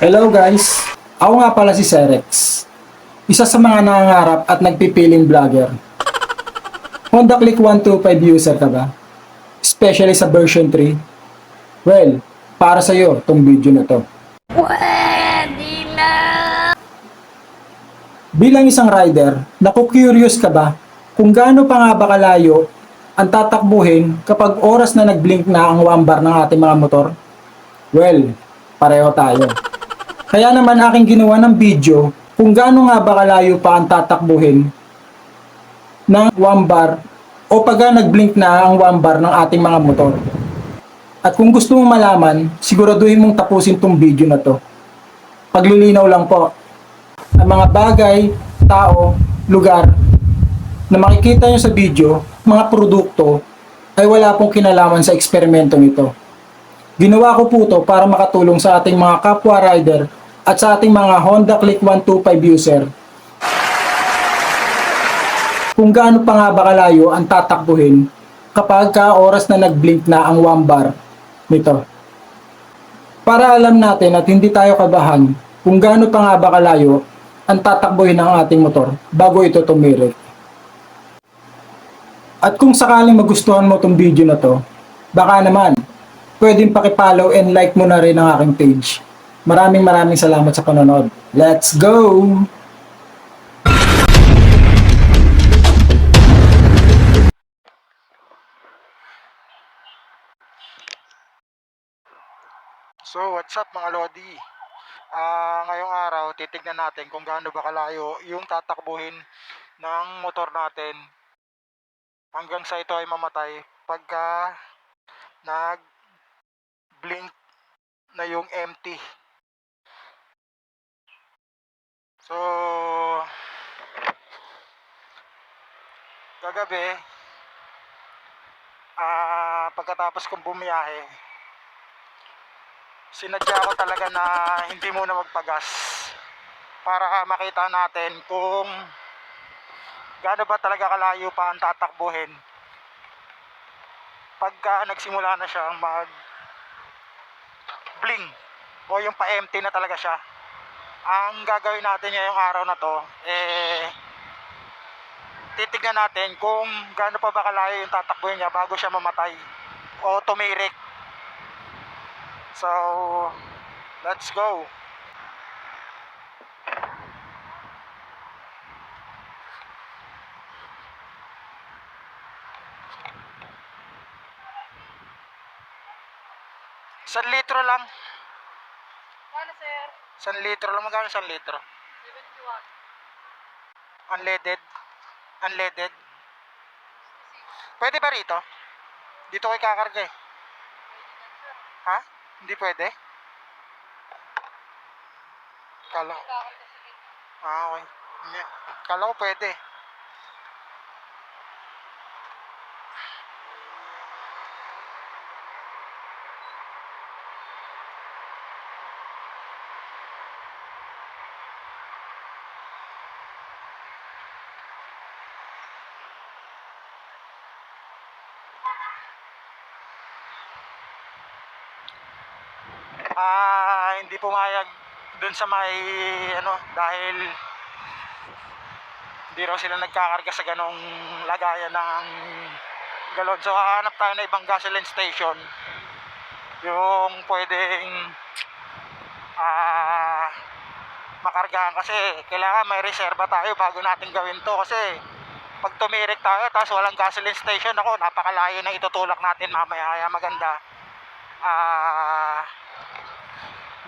Hello guys! Ako nga pala si Serex. Isa sa mga nangangarap at nagpipiling vlogger. Honda Click 125 user ka ba? Especially sa version 3? Well, para sa'yo tong video na to. Pwede na! Bilang isang rider, naku-curious ka ba kung gaano pa nga ba kalayo ang tatakbuhin kapag oras na nag-blink na ang wambar ng ating mga motor? Well, pareho tayo. Kaya naman aking ginawa ng video kung gaano nga ba kalayo pa ang tatakbuhin ng wambar o pag nag-blink na ang wambar ng ating mga motor. At kung gusto mong malaman, siguraduhin mong tapusin tong video na to. Paglilinaw lang po ang mga bagay, tao, lugar na makikita nyo sa video, mga produkto, ay wala pong kinalaman sa eksperimentong ito. Ginawa ko po to para makatulong sa ating mga kapwa rider at sa ating mga Honda Click 125 user kung gaano pa nga ba kalayo ang tatakbuhin kapag ka oras na nag-blink na ang wambar nito. Para alam natin at hindi tayo kabahan kung gaano pa nga ba kalayo ang tatakbuhin ng ating motor bago ito tumirik. At kung sakaling magustuhan mo tong video na to, baka naman, pwedeng pakipollow and like mo na rin ang aking page. Maraming maraming salamat sa panonood. Let's go! So, what's up mga Lodi? Ah, ngayong araw, titignan natin kung gaano ba kalayo yung tatakbuhin ng motor natin hanggang sa ito ay mamatay pagka nag blink na yung empty. So, kagabi, ah, pagkatapos kong bumiyahe, sinadya ko talaga na hindi muna magpagas para makita natin kung gaano ba talaga kalayo pa ang tatakbuhin pagka nagsimula na siyang mag bling o yung pa-empty na talaga siya ang gagawin natin ngayong araw na to eh titignan natin kung gaano pa ba kalayo yung tatakbuhin niya bago siya mamatay o tumirik So, let's go. San litro lang. Sir? San litro lang. Magkano san litro? 71. Unleaded. Unleaded. Pwede ba rito? Dito ko ikakarga eh. Ha? Hindi pwede? Kala ko. Ah, okay. Kala ko pwede. Ah, hindi pumayag dun sa may ano dahil hindi raw sila nagkakarga sa ganong lagayan ng galon. So hahanap tayo ng ibang gasoline station. Yung pwedeng ah makargahan. Kasi kailangan may reserba tayo bago natin gawin to. Kasi pag tumirik tayo tapos walang gasoline station ako napakalayo na itutulak natin mamaya. Kaya maganda. Ah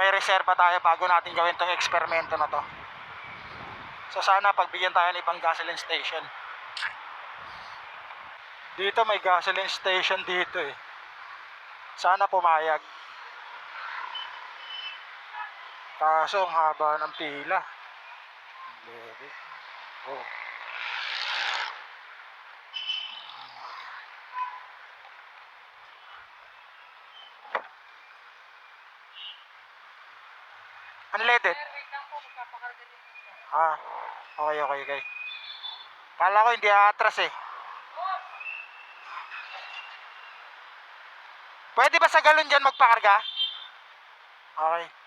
may reserba tayo bago natin gawin tong eksperimento na to. So sana pagbigyan tayo ng ibang gasoline station. Dito may gasoline station dito eh. Sana pumayag. Kaso ang haba ng pila. Oh. Unleaded. Magpapakarga din po. Ah, okay, okay, okay. Kala ko hindi atras eh. Pwede ba sa galon dyan magpakarga? Okay.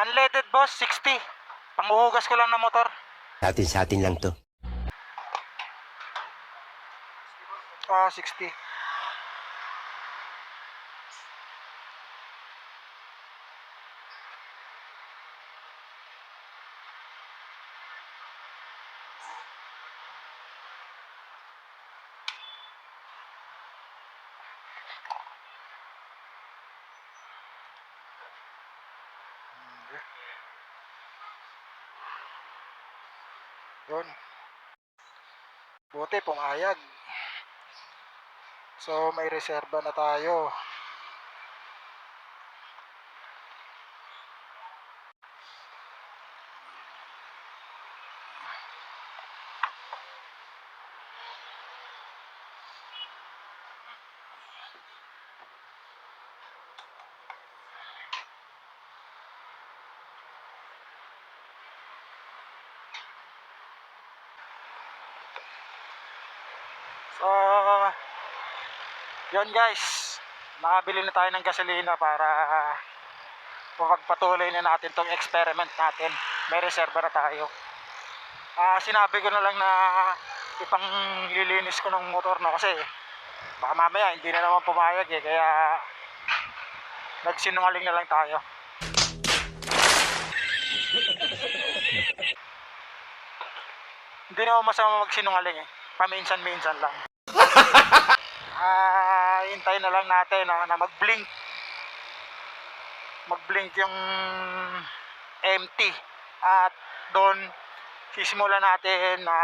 Unleaded boss, 60. Panguhugas ko lang ng motor. Atin sa atin lang to. Ah, 60. Yun. Pumayag. So may reserba na tayo. So, yun guys, nakabili na tayo ng gasolina para pagpatuloy na natin tong experiment natin. May reserva na tayo. Ah, sinabi ko na lang na ipang lilinis ko ng motor no kasi baka mamaya hindi na naman pumayag eh kaya nagsinungaling na lang tayo. hindi naman masama magsinungaling eh. Paminsan-minsan lang. Ah, hintayin na lang natin na, na mag-blink. Mag-blink yung empty. At doon sisimulan natin na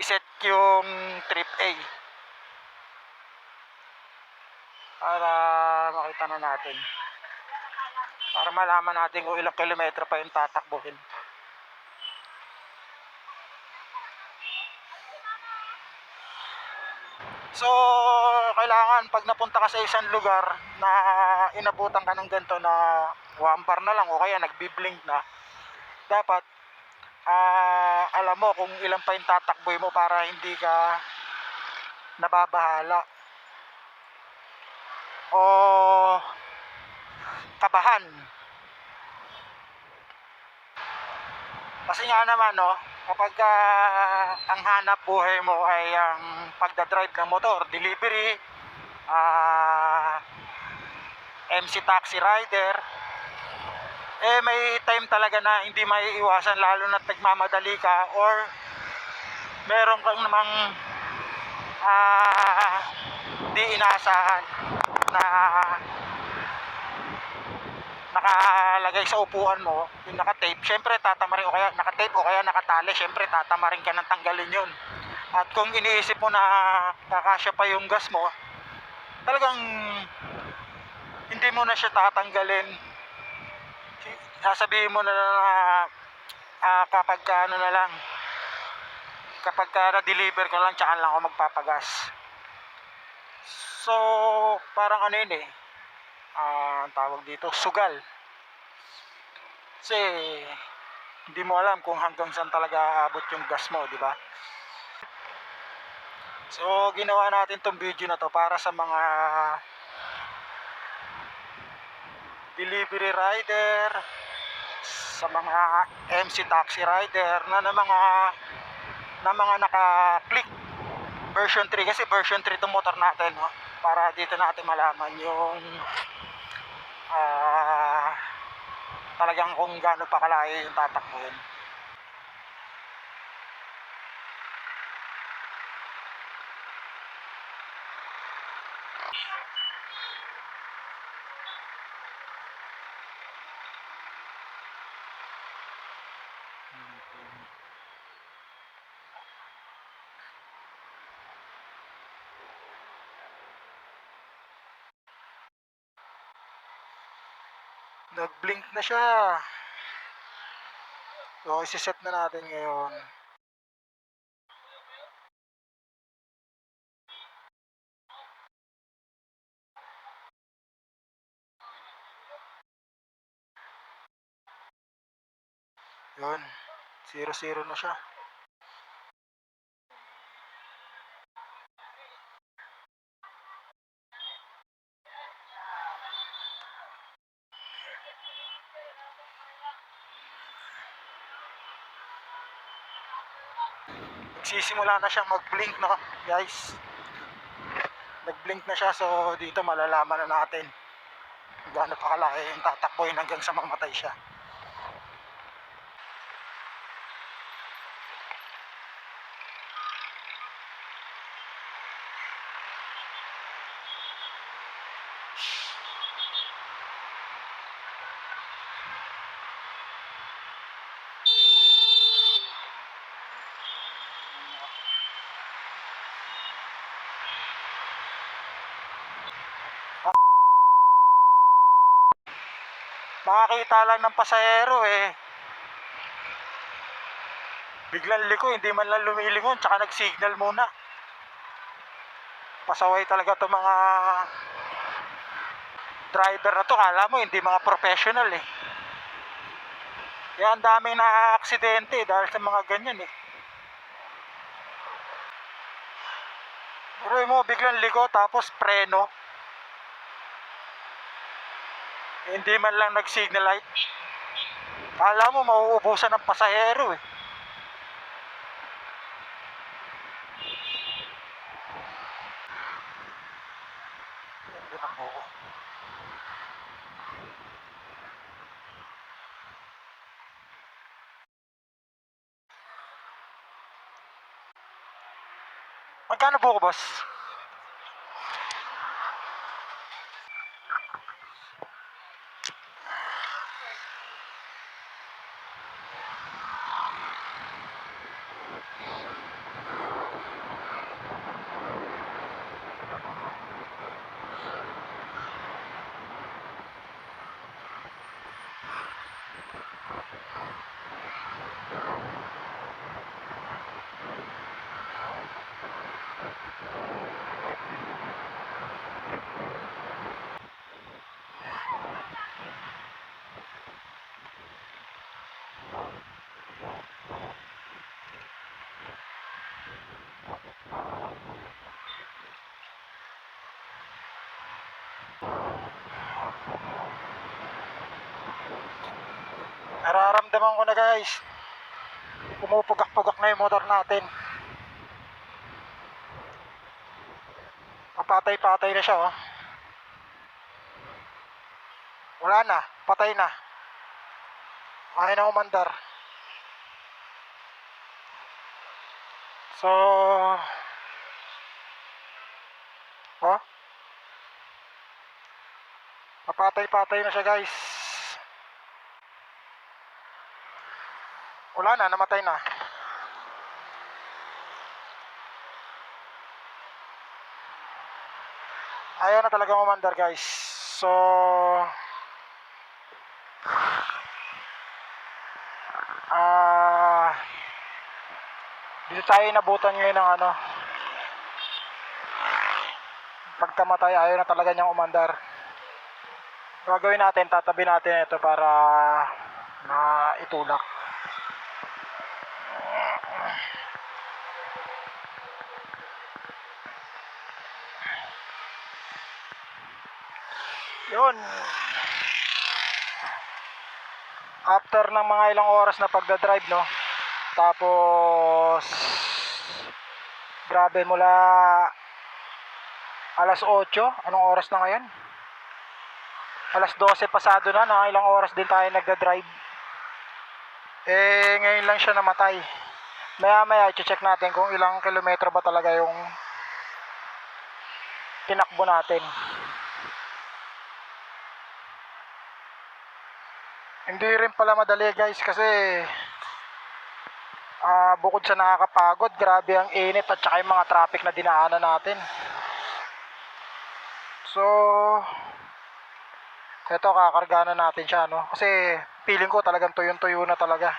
iset yung trip A. Para makita na natin. Para malaman natin kung ilang kilometro pa yung tatakbuhin. So, kailangan pag napunta ka sa isang lugar na inabutan ka ng ganito na wampar na lang o kaya nagbiblink na, dapat ah, alam mo kung ilan pa yung tatakboy mo para hindi ka nababahala o kabahan. Kasi nga naman, no, kapag ah, ang hanap buhay mo ay ang pagdadrive ng motor, delivery, ah, MC taxi rider, eh may time talaga na hindi maiiwasan lalo na nagmamadali ka or meron kang namang ah, di inaasahan na nakalagay sa upuan mo, yung naka-tape, syempre tatamarin o kaya naka-tape o kaya nakatali, syempre tatamarin ka ng tanggalin yun. At kung iniisip mo na kakasya pa yung gas mo, talagang hindi mo na siya tatanggalin. Sasabihin mo na na ah, kapag ka ano na lang, kapag ka na-deliver ko lang, tsaka lang ako magpapagas. So, parang ano yun eh, ang tawag dito, sugal. Kasi, hindi mo alam kung hanggang saan talaga aabot yung gas mo, di ba? So, ginawa natin tong video na to para sa mga delivery rider, sa mga MC taxi rider na, na mga na mga naka-click version 3 kasi version 3 itong motor natin no? para dito natin malaman yung ah talagang kung gaano pa kalayo yung tatakbuhin nag-blink na siya. So isi-set na natin ngayon. Yun. 0-0 na siya nagsisimula na siyang mag-blink no? Guys. Nag-blink na siya so dito malalaman na natin gaano pa kalaki yung tatakboyin hanggang sa mamatay siya makakita lang ng pasahero eh. Biglang liko hindi man lang lumilingon tsaka nag-signal muna. Pasaway talaga to mga driver na to. Kala mo hindi mga professional eh. Ang daming na aksidente dahil sa mga ganyan eh. Pero mo biglang liko tapos preno hindi man lang nag-signal light. Kala mo mauubusan ng pasahero eh. Magkano buko, boss? Nararamdaman ko na guys. Pumupugak-pugak na yung motor natin. Papatay-patay na siya oh. Wala na, patay na. Ayaw na umandar. So, oh, papatay-patay na siya guys. Wala na, namatay na. Ayaw na talaga umandar guys. So, ah, dito tayo inabutan ngayon ng ano, pagkamatay ayaw na talaga niyang umandar. Gagawin natin, tatabi natin ito para maitulak. Yun. after ng mga ilang oras na pagdadrive, no? Tapos, grabe mula alas 8, anong oras na ngayon? Alas 12 pasado na, na ilang oras din tayo nagdadrive. Eh, ngayon lang siya namatay. Maya maya, i-check natin kung ilang kilometro ba talaga yung tinakbo natin. Hindi rin pala madali guys kasi ah bukod sa nakakapagod, grabe ang init at saka yung mga traffic na dinaanan natin. So, eto kakarga na natin siya no kasi feeling ko talagang tuyong-tuyo na talaga.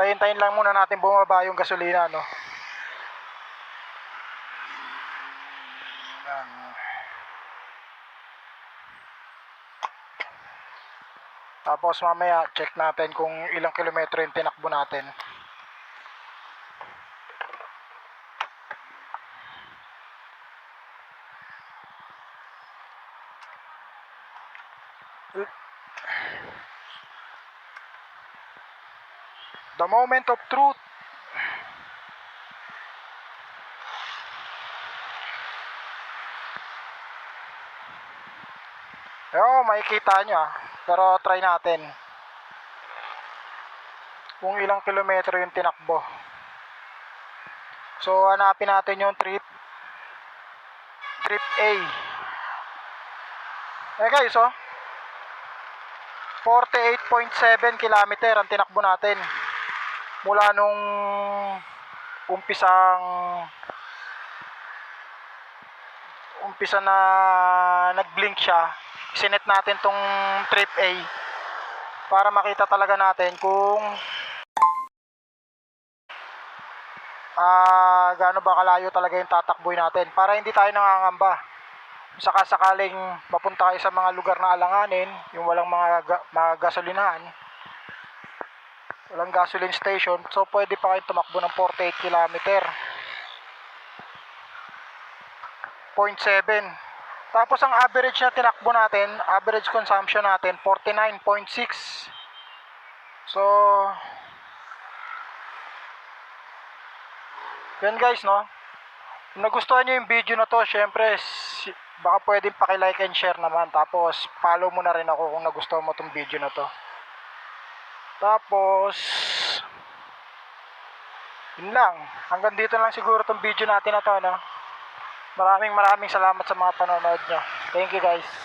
Tayin-tayin lang muna natin bumaba yung gasolina, no? Tapos mamaya check natin kung ilang kilometro yung tinakbo natin. The moment of truth. Oo, makikita nyo ah. Pero try natin. Kung ilang kilometro yung tinakbo. So, hanapin natin yung trip. Trip A. Eh guys, oh. 48.7 kilometer ang tinakbo natin. Mula nung umpisang umpisa na nag-blink siya, sinet natin tong trip A para makita talaga natin kung ah gaano ba kalayo talaga yung tatakboy natin para hindi tayo nangangamba saka sakaling mapunta kayo sa mga lugar na alanganin yung walang mga, ga- mga gasolinahan walang gasoline station so pwede pa kayo tumakbo ng 48 kilometer. 0.7 tapos ang average na tinakbo natin average consumption natin 49.6 so yan guys no? Kung nagustuhan nyo yung video na to syempre baka pwedeng paki-like and share naman. Tapos follow mo na rin ako kung nagustuhan mo tong video na to. Tapos yun lang. Hanggang dito lang siguro tong video natin na to no? Maraming maraming salamat sa mga panonood nyo. Thank you guys